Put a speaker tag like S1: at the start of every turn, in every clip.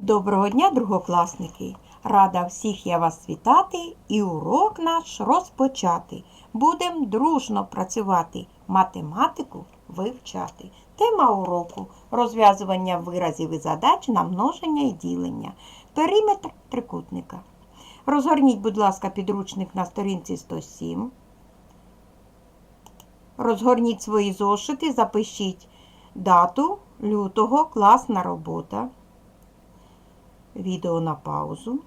S1: Доброго дня, другокласники! Рада всіх я вас вітати і урок наш розпочати. Будем дружно працювати, математику вивчати. Тема уроку розв'язування виразів і задач на множення і ділення. Периметр трикутника. Розгорніть, будь ласка, підручник на сторінці 107. Розгорніть свої зошити, запишіть дату лютого, класна робота відео на паузу.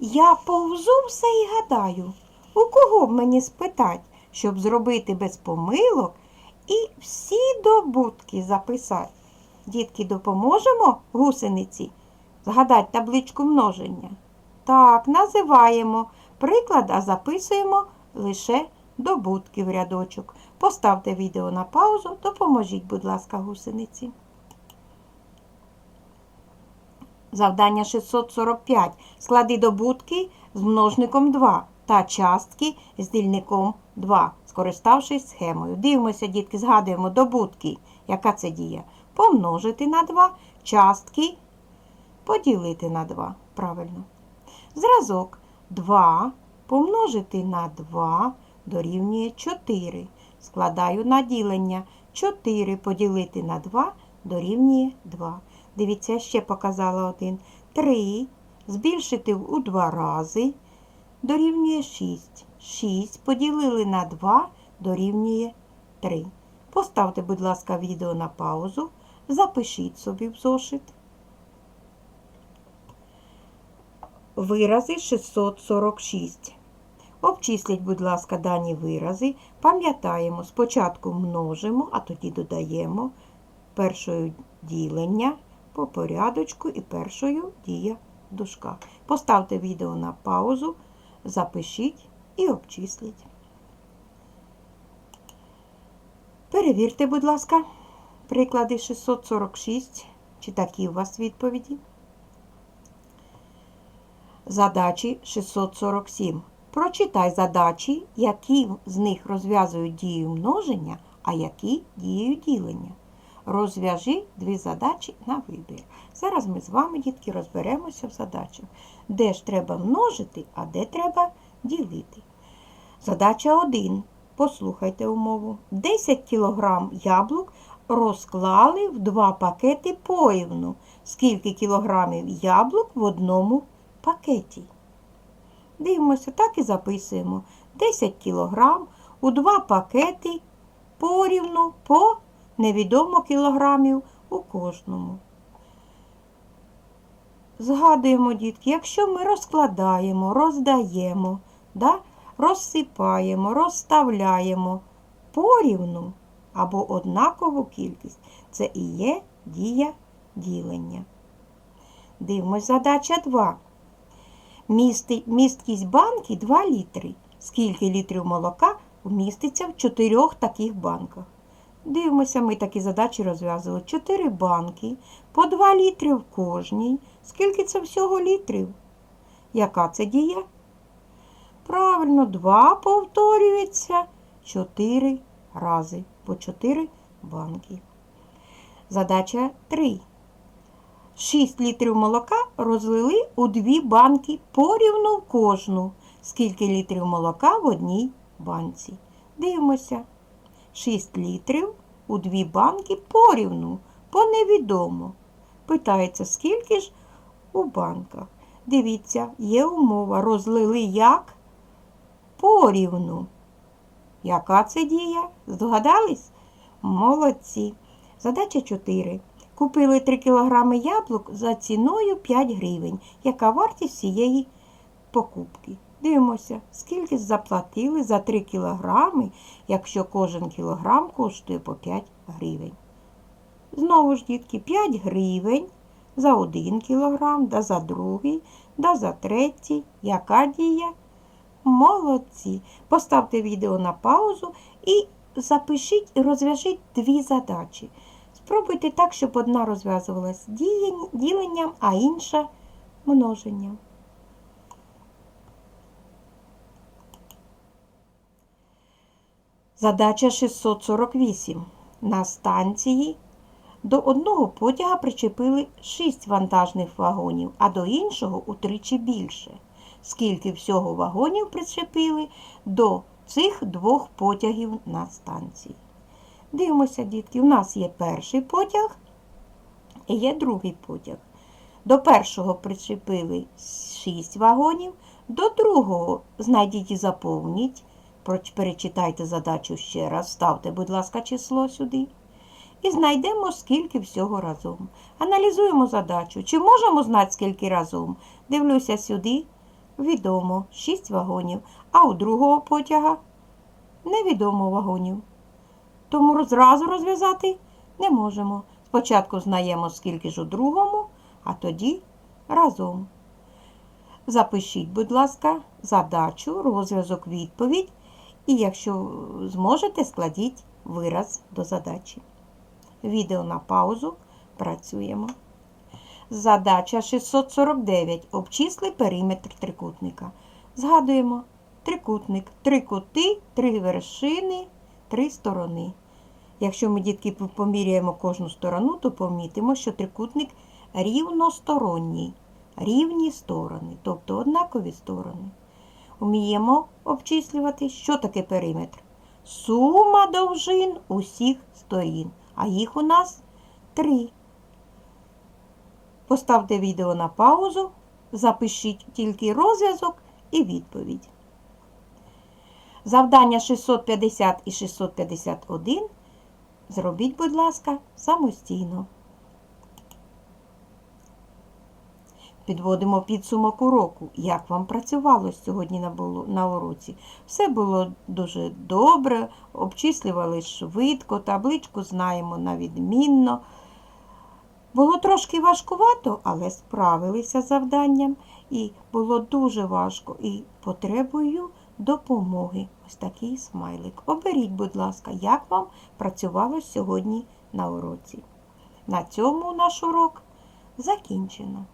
S1: Я повзу все і гадаю, у кого б мені спитать, щоб зробити без помилок і всі добутки записати. Дітки, допоможемо гусениці згадати табличку множення? Так, називаємо приклад, а записуємо лише добутки в рядочок. Поставте відео на паузу, допоможіть, будь ласка, гусениці. Завдання 645. Склади добутки з множником 2 та частки з дільником 2, скориставшись схемою. Дивимося, дітки, згадуємо добутки. Яка це дія? Помножити на 2, частки поділити на 2. Правильно. Зразок 2 помножити на 2 дорівнює 4. Складаю на ділення. 4 поділити на 2 дорівнює 2. Дивіться, я ще показала один. 3 збільшити у 2 рази дорівнює 6. 6 поділили на 2 дорівнює 3. Поставте, будь ласка, відео на паузу. Запишіть собі в зошит. Вирази 646. Обчисліть, будь ласка, дані вирази. Пам'ятаємо, спочатку множимо, а тоді додаємо першою ділення по порядочку і першою дія в дужках. Поставте відео на паузу, запишіть і обчисліть. Перевірте, будь ласка, приклади 646, чи такі у вас відповіді. Задачі 647. Прочитай задачі, які з них розв'язують дію множення, а які дією ділення. Розв'яжи дві задачі на вибір. Зараз ми з вами, дітки, розберемося в задачах, де ж треба множити, а де треба ділити. Задача 1. Послухайте умову. 10 кг яблук розклали в два пакети поївну. Скільки кілограмів яблук в одному пакеті? Дивимося, так і записуємо. 10 кг у два пакети порівну по невідомо кілограмів у кожному. Згадуємо, дітки, якщо ми розкладаємо, роздаємо, да, розсипаємо, розставляємо порівну або однакову кількість, це і є дія ділення. Дивимось, задача 2. Місти, місткість банки 2 літри. Скільки літрів молока вміститься в чотирьох таких банках? Дивимося, ми такі задачі розв'язували. 4 банки, по 2 літри в кожній. Скільки це всього літрів? Яка це дія? Правильно, 2 повторюється 4 рази по 4 банки. Задача 3. 6 літрів молока розлили у дві банки порівну кожну. Скільки літрів молока в одній банці? Дивимося. 6 літрів у дві банки порівну, по невідомо. Питається, скільки ж у банках. Дивіться, є умова. Розлили як? Порівну. Яка це дія? Здогадались? Молодці. Задача 4. Купили 3 кг яблук за ціною 5 гривень. Яка вартість цієї покупки? Дивимося, скільки заплатили за 3 кілограми, якщо кожен кілограм коштує по 5 гривень. Знову ж, дітки, 5 гривень за 1 кілограм, да за другий, да за третій. Яка дія? Молодці. Поставте відео на паузу і запишіть і розв'яжіть дві задачі. Спробуйте так, щоб одна розв'язувалась діленням, а інша множенням. Задача 648. На станції До одного потяга причепили 6 вантажних вагонів, а до іншого утричі більше. Скільки всього вагонів причепили до цих двох потягів на станції? Дивимося, дітки, у нас є перший потяг і є другий потяг. До першого причепили 6 вагонів, до другого знайдіть і заповніть. Перечитайте задачу ще раз, ставте, будь ласка, число сюди. І знайдемо, скільки всього разом. Аналізуємо задачу. Чи можемо знати, скільки разом? Дивлюся сюди. Відомо 6 вагонів, а у другого потяга невідомо вагонів. Тому зразу розв'язати не можемо. Спочатку знаємо, скільки ж у другому, а тоді разом. Запишіть, будь ласка, задачу, розв'язок, відповідь. І якщо зможете, складіть вираз до задачі. Відео на паузу. Працюємо. Задача 649. Обчисли периметр трикутника. Згадуємо. Трикутник. Три кути, три вершини, три сторони. Якщо ми, дітки, поміряємо кожну сторону, то помітимо, що трикутник рівносторонній. Рівні сторони, тобто однакові сторони. Уміємо обчислювати, що таке периметр. Сума довжин усіх сторін, а їх у нас три. Поставте відео на паузу, запишіть тільки розв'язок і відповідь. Завдання 650 і 651 зробіть, будь ласка, самостійно. Підводимо підсумок уроку. Як вам працювало сьогодні на, на уроці? Все було дуже добре, обчислювали швидко, табличку знаємо на відмінно. Було трошки важкувато, але справилися з завданням. І було дуже важко. І потребую допомоги. Ось такий смайлик. Оберіть, будь ласка, як вам працювало сьогодні на уроці. На цьому наш урок закінчено.